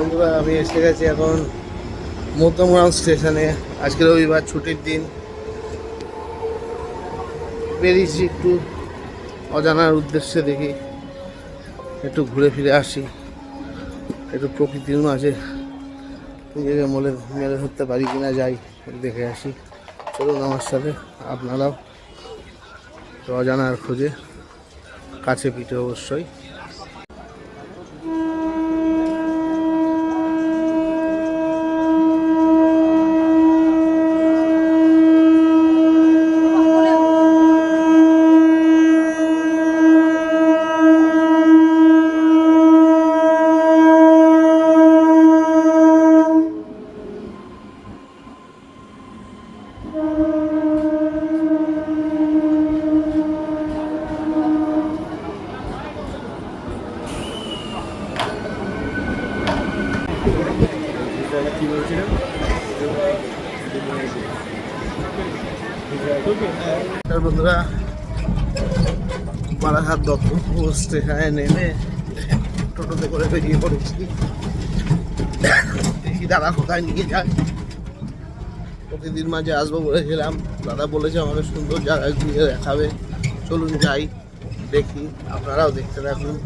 বন্ধুরা, আমি এসে গেছি এখন মধ্যমগ্রাম স্টেশনে। আজকে রবিবার, ছুটির দিন। বেরিয়েছি একটু অজানার উদ্দেশ্যে দেখি, একটু ঘুরে ফিরে আসি। একটু প্রকৃতির মাঝে নিজেকে মলে মেলে ধরতে পারি কিনা যাই দেখে আসি। চলুন আমার সাথে, আপনারাও। অজানার খোঁজে, কাছে পিঠে অবশ্যই নমস্কার বন্ধুরা বারাঘাট দত্তপুর স্টেশনে নেমে টোটোতে করে বেরিয়ে পড়েছি। দেখি দাদা কোথায় নিয়ে যায়। প্রতিদিন মাঝে আসব বলেছিলাম। দাদা বলেছে আমাকে সুন্দর জায়গায় ঘুরিয়ে দেখাবে। চলুন যাই, দেখি। আপনারাও দেখতে থাকুন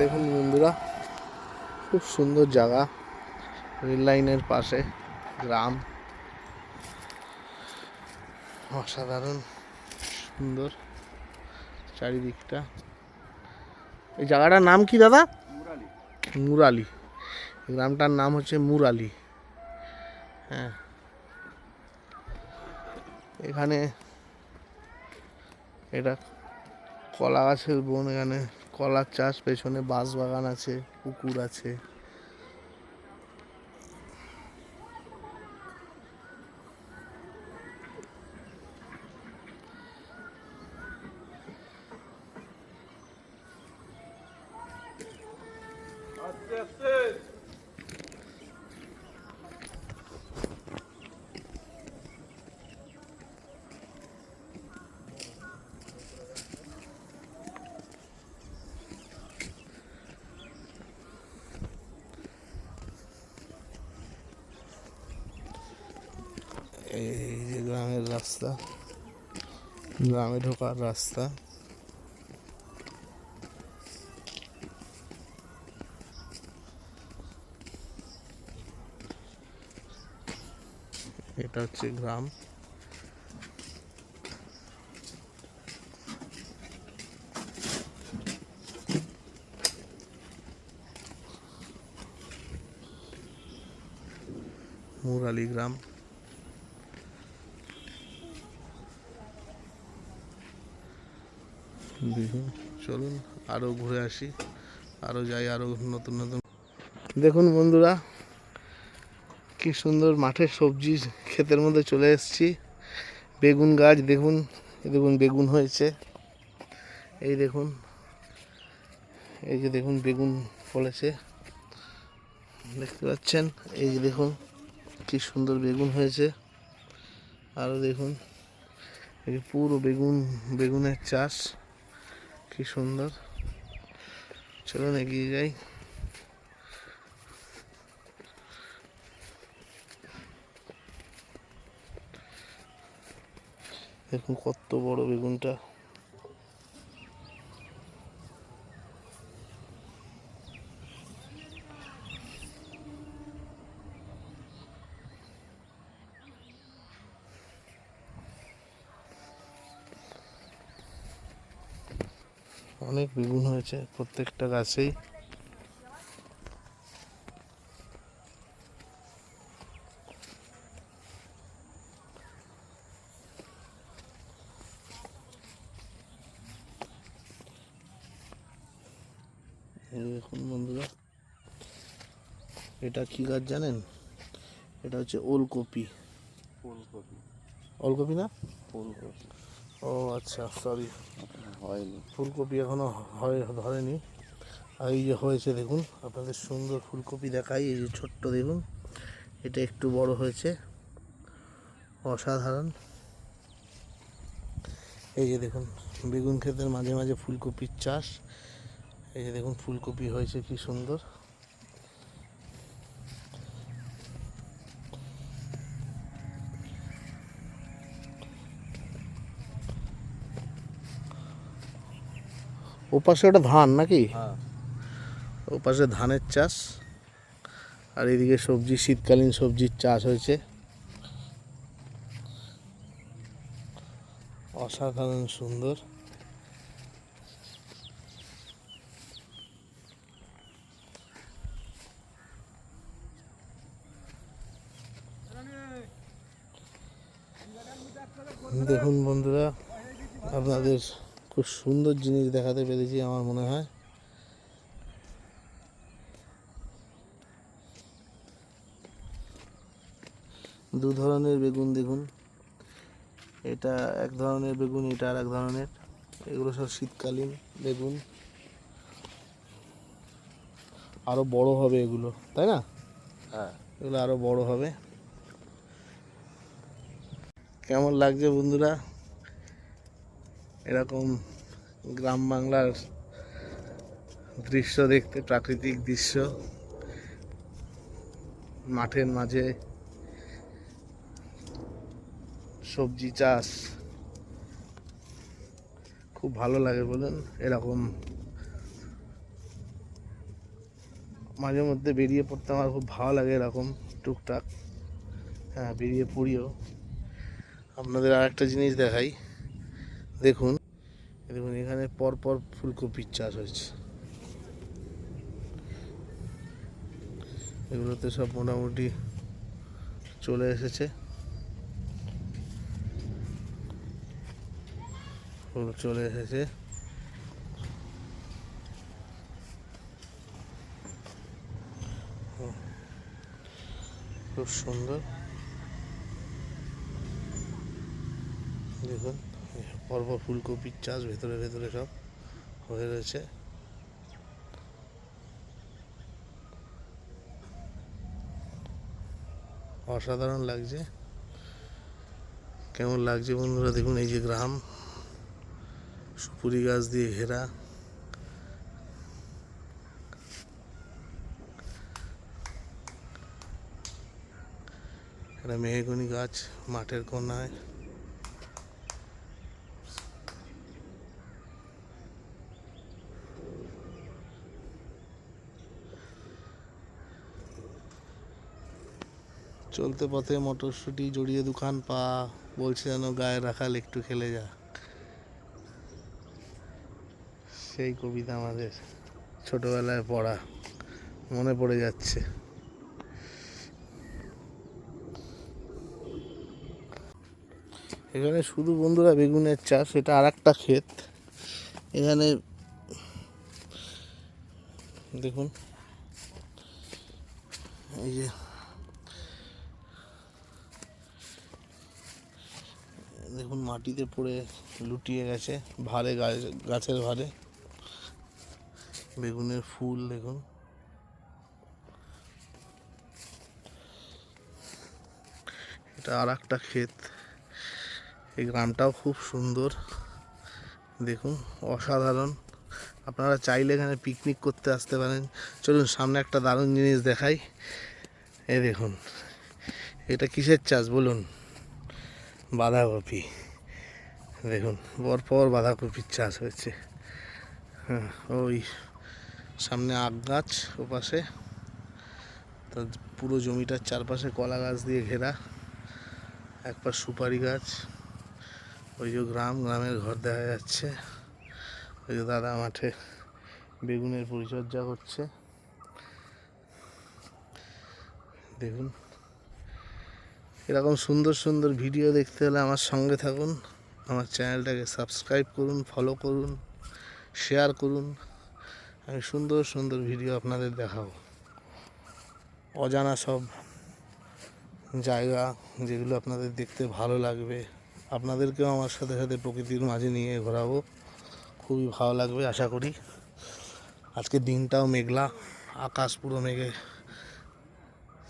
দেখুন বন্ধুরা খুব সুন্দর জায়গা। রেল লাইনের পাশে গ্রাম। অসাধারণ সুন্দর চারিদিকটা। এই জায়গাটার নাম কি দাদা? মুরালি। গ্রামটার নাম হচ্ছে মুরালি। হ্যাঁ। এখানে এটা কলা গাছের বন এখানে। কলার চাষ পেছনে বাঁশ বাগান আছে পুকুর আছে এই যে গ্রামের রাস্তা। গ্রামে ঢোকার রাস্তা। এটা হচ্ছে গ্রাম। মুরালি গ্রাম। দেখুন। চলুন আরও ঘুরে আসি আরও যাই আরও নতুন নতুন। দেখুন বন্ধুরা কি সুন্দর মাঠের সবজি ক্ষেতের মধ্যে চলে এসেছি। বেগুন গাছ দেখুন এই দেখুন বেগুন হয়েছে। এই দেখুন এই যে দেখুন বেগুন ফলেছে। দেখতে পাচ্ছেন? এই যে দেখুন কি সুন্দর বেগুন হয়েছে। আরও দেখুন এই পুরো বেগুন বেগুনের চাষ। কি সুন্দর। চলুন এগিয়ে যাই। দেখুন কত বড় বেগুনটা। অনেক বেগুন হয়েছে প্রত্যেকটা গাছেই। দেখুন বন্ধুরা এটা কি গাছ জানেন? এটা হচ্ছে ওলকপি। ওলকপি। ওলকপি না? ফুলকপি ও আচ্ছা সরি হয়নি ফুলকপি এখনও হয়, ধরেনি। আর এই যে হয়েছে, দেখুন, আপনাদের সুন্দর ফুলকপি দেখাই, এই যে ছোট্ট, দেখুন। এটা একটু বড় হয়েছে। অসাধারণ। এই যে দেখুন, বেগুন ক্ষেতের মাঝে মাঝে ফুলকপির চাষ। এই যে দেখুন, ফুলকপি হয়েছে, কি সুন্দর। ওপাশে ওটা ধান নাকি? হ্যাঁ। ওপাশে ধানের চাষ। আর এদিকে সবজি শীতকালীন সবজির চাষ হয়েছে। অসাধারণ সুন্দর। দেখুন বন্ধুরা আপনাদের খুব সুন্দর জিনিস দেখাতে পেরেছি আমার মনে হয়। দু ধরনের বেগুন দেখুন। এটা এক ধরনের বেগুন এটা আর এক ধরনের। এগুলো সব শীতকালীন বেগুন। আরও বড় হবে এগুলো তাই না? হ্যাঁ। এগুলো আরও বড় হবে। কেমন লাগছে বন্ধুরা? এরকম গ্রাম বাংলার দৃশ্য দেখতে, প্রাকৃতিক দৃশ্য। মাঠের মাঝে সবজি চাষ। খুব ভালো লাগে বলুন, এরকম। মাঝে মধ্যে বেরিয়ে পড়তে আমার খুব ভালো লাগে এরকম, টুকটাক। হ্যাঁ বেরিয়ে পড়িও। আপনাদের আর একটা জিনিস দেখাই। দেখুন দেখুন, এখানে পরপর ফুলকপির চাষ হয়েছে। এগুলোতে সব মোটামুটি চলে এসেছে। চলে এসেছে। খুব সুন্দর। দেখুন। পর্ব ফুলকপির চাষ ভেতরে ভেতরে সব হয়ে রয়েছে। অসাধারণ লাগছে। কেমন লাগছে বন্ধুরা? দেখুন, এই যে গ্রাম, সুপুরি গাছ দিয়ে ঘেরা। একটা মেহগনি গাছ মাঠের কোনায়। চলতে পথে মটরশুঁটি জড়িয়ে দুখান পা, বলছে যেন গায়ে রাখাল একটু খেলে যা। সেই কবিতা আমাদের ছোটবেলায় পড়া, মনে পড়ে যাচ্ছে। এখানে শুধু বন্ধুরা বেগুনের চাষ, এটা আর একটা ক্ষেত। এখানে দেখুন, এই যে দেখুন মাটিতে পড়ে লুটিয়ে গেছে ভারে গাছ- গাছের ভারে। বেগুনের ফুল দেখুন। এটা আর একটা ক্ষেত। এই গ্রামটাও খুব সুন্দর। দেখুন, অসাধারণ। আপনারা চাইলে এখানে পিকনিক করতে আসতে পারেন। চলুন, সামনে একটা দারুণ জিনিস দেখাই। এই দেখুন, এটা কিসের চাষ বলুন? বাঁধাকপি। দেখুন, পরপর বাঁধাকপির চাষ হয়েছে। হ্যাঁ ওই সামনে আখ গাছ ওপাশে। তো পুরো জমিটার চারপাশে কলা গাছ দিয়ে ঘেরা। একবার সুপারি গাছ। ওই যে গ্রাম, গ্রামের ঘর দেখা যাচ্ছে। ওই যে দাদা মাঠে বেগুনের পরিচর্যা করছে। দেখুন এরকম সুন্দর সুন্দর ভিডিও দেখতে হলে আমার সঙ্গে থাকুন। আমার চ্যানেলটাকে সাবস্ক্রাইব করুন ফলো করুন শেয়ার করুন। আমি সুন্দর সুন্দর ভিডিও আপনাদের দেখাবো। অজানা সব জায়গা যেগুলো আপনাদের দেখতে ভালো লাগবে, আপনাদেরকেও আমার সাথে সাথে প্রকৃতির মাঝে নিয়ে ঘোরাবো। খুবই ভালো লাগবে, আশা করি। আজকে দিনটাও মেঘলা, আকাশ পুরো মেঘে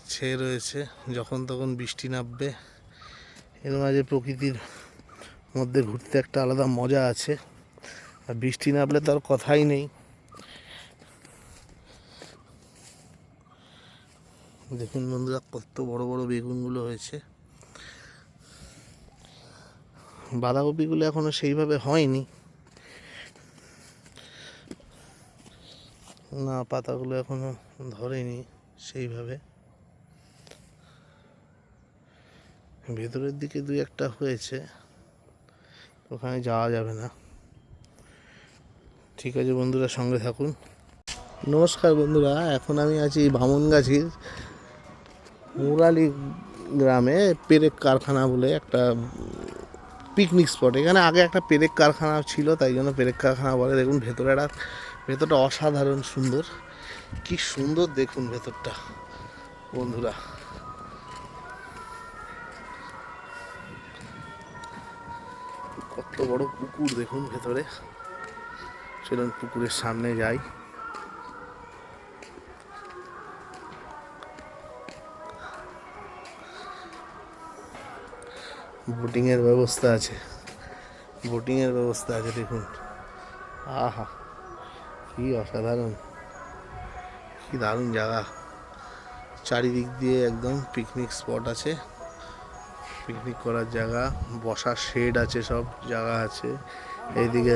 ছেয়ে রয়েছে, যখন তখন বৃষ্টি নামবে। এর মাঝে প্রকৃতির মধ্যে ঘুরতে একটা আলাদা মজা আছে। আর বৃষ্টি নামলে তার কথাই নেই। দেখুন বন্ধুরা, কত বড় বড় বেগুনগুলো হয়েছে। বাঁধাকপিগুলো এখনও সেইভাবে হয়নি। না, পাতাগুলো এখনও ধরেনি সেইভাবে। ভেতরের দিকে দুই একটা হয়েছে, ওখানে যাওয়া যাবে না। ঠিক আছে বন্ধুরা, সঙ্গে থাকুন। নমস্কার বন্ধুরা, এখন আমি আছি বামনগাছির মুরালি গ্রামে পেরেক কারখানা বলে একটা পিকনিক স্পট এখানে আগে একটা পেরেক কারখানা ছিল, তাই জন্য পেরেক কারখানা বলে। দেখুন, ভেতরে একটা, ভেতরটা অসাধারণ সুন্দর। কি সুন্দর দেখুন ভেতরটা, বন্ধুরা। কত বড় পুকুর দেখুন ভেতরে। চলুন পুকুরের সামনে যাই। বোটিংয়ের ব্যবস্থা আছে। বোটিংয়ের ব্যবস্থা আছে, দেখুন। আহা, কি অসাধারণ। কি দারুণ জায়গা। চারিদিক দিয়ে একদম পিকনিক স্পট আছে। পিকনিক করার জায়গা বসার শেড আছে সব জায়গা আছে। এইদিকে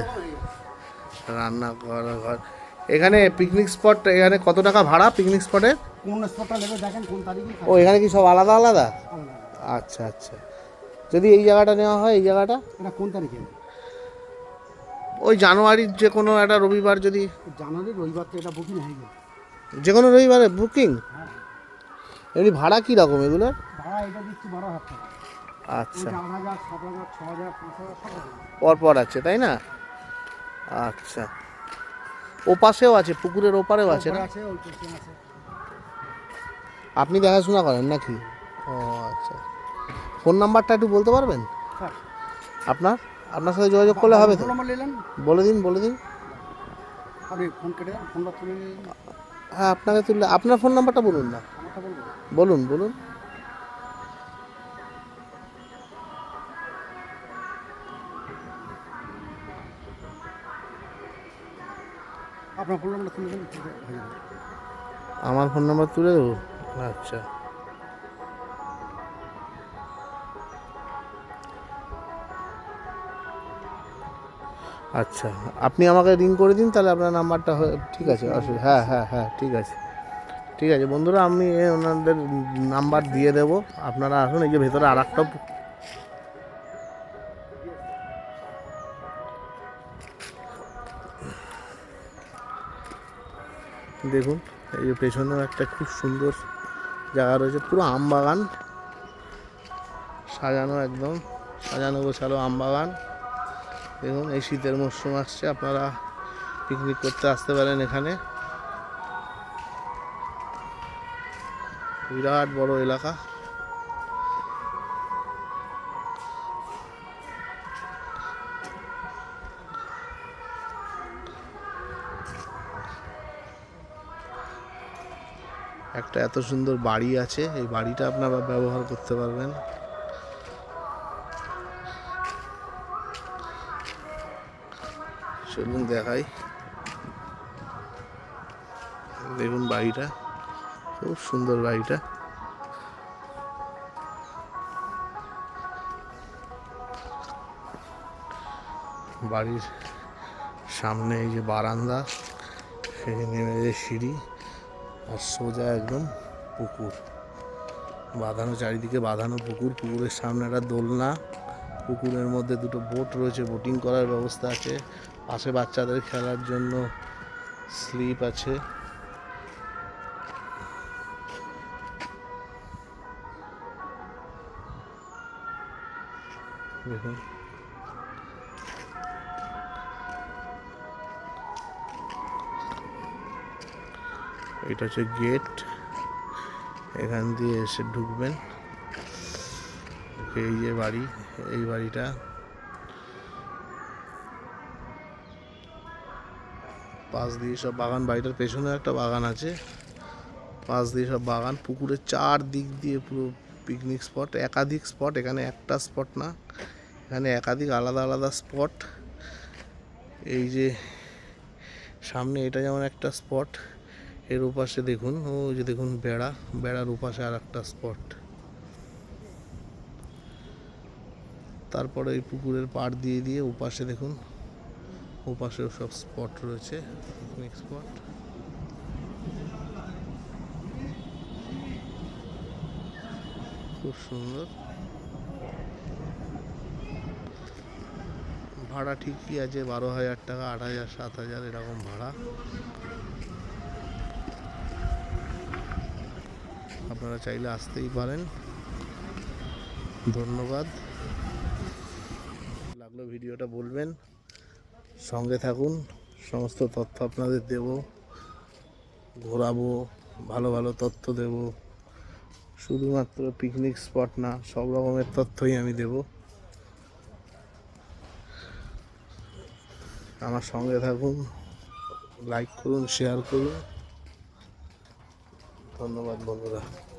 রান্না করার ঘর। এখানে পিকনিক স্পট এখানে কত টাকা ভাড়া পিকনিক স্পটে? কোন স্পটটা নেবে দেখেন কোন তারিখে ও এখানে কি সব আলাদা আলাদা। আচ্ছা আচ্ছা। যদি এই জায়গাটা নেওয়া হয় এই জায়গাটা? এটা কোন তারিখে? ওই জানুয়ারির যে কোনো একটা রবিবার যদি জানুয়ারি রবিবার তো এটা বুকিং হয়ে গেছে যে কোনো রবিবারে বুকিং হ্যাঁ। এমনি ভাড়া কী রকম এগুলোর? ভাড়া এটা দিচ্ছি বারো হাজার টাকা। আচ্ছা। সব আছে। তাই না? আচ্ছা। ও পাশেও আছে পুকুরের ওপারেও আছে না? আপনি দেখাশোনা করেন নাকি? ও আচ্ছা। ফোন নাম্বারটা একটু বলতে পারবেন? আপনার? আপনার সাথে যোগাযোগ করলে হবে তো? বলে দিন বলে দিন। হ্যাঁ আপনাকে তুললে আপনার ফোন নাম্বারটা বলুন না। বলুন বলুন। আপনার ফোন নম্বরটা তুলে দেন আমার ফোন নাম্বার তুলে দেবো? আচ্ছা। আচ্ছা আপনি আমাকে রিং করে দিন তাহলে আপনার নাম্বারটা ঠিক আছে অসুবিধা হ্যাঁ হ্যাঁ হ্যাঁ ঠিক আছে। ঠিক আছে বন্ধুরা আমি ওনাদের নাম্বার দিয়ে দেবো। আপনারা আসুন এই যে ভেতরে আর একটা দেখুন, এই যে পেছনেও একটা খুব সুন্দর জায়গা রয়েছে, পুরো আম বাগান। সাজানো একদম, সাজানো গোছালো আম বাগান। দেখুন, এই শীতের মরশুম আসছে, আপনারা পিকনিক করতে আসতে পারেন এখানে। বিরাট বড় এলাকা। একটা এত সুন্দর বাড়ি আছে, এই বাড়িটা আপনারা ব্যবহার করতে পারবেন। চলুন দেখাই। দেখুন বাড়িটা, খুব সুন্দর বাড়িটা। বাড়ির সামনে এই যে বারান্দা, সেখানে যে সিঁড়ি। আর সোজা একদম পুকুর। বাঁধানো চারিদিকে বাঁধানো পুকুর। পুকুরের সামনে একটা দোলনা। পুকুরের মধ্যে দুটো বোট রয়েছে। বোটিং করার ব্যবস্থা আছে। পাশে বাচ্চাদের খেলার জন্য স্লিপ আছে। দেখুন। এটা হচ্ছে গেট এখান দিয়ে এসে ঢুকবেন। এই যে বাড়ি, এই বাড়িটা। পাশ দিয়ে সব বাগান, বাড়িটার পেছনে একটা বাগান আছে। পাশ দিয়ে সব বাগান, পুকুরের চার দিক দিয়ে পুরো পিকনিক স্পট একাধিক স্পট এখানে একটা স্পট না। এখানে একাধিক আলাদা আলাদা স্পট এই যে সামনে এটা যেমন একটা স্পট এর ওপাশে দেখুন ও যে দেখুন বেড়া, বেড়ার ওপাশে আর একটা স্পট তারপরে এই পুকুরের পাড় দিয়ে দিয়ে ওপাশে দেখুন ওপাশেও সব স্পট রয়েছে পিকনিক স্পট খুব সুন্দর। ভাড়া ঠিকই আছে, বারো হাজার টাকা, আট হাজার, সাত হাজার, এরকম ভাড়া। আপনারা চাইলে আসতেই পারেন। ধন্যবাদ। লাগল ভিডিওটা বলবেন। সঙ্গে থাকুন। সমস্ত তথ্য আপনাদের দেব। ঘোরাবো, ভালো ভালো তথ্য দেব। শুধুমাত্র পিকনিক স্পট না, সব রকমের তথ্যই আমি দেব। আমার সঙ্গে থাকুন লাইক করুন শেয়ার করুন। ধন্যবাদ বন্ধুরা।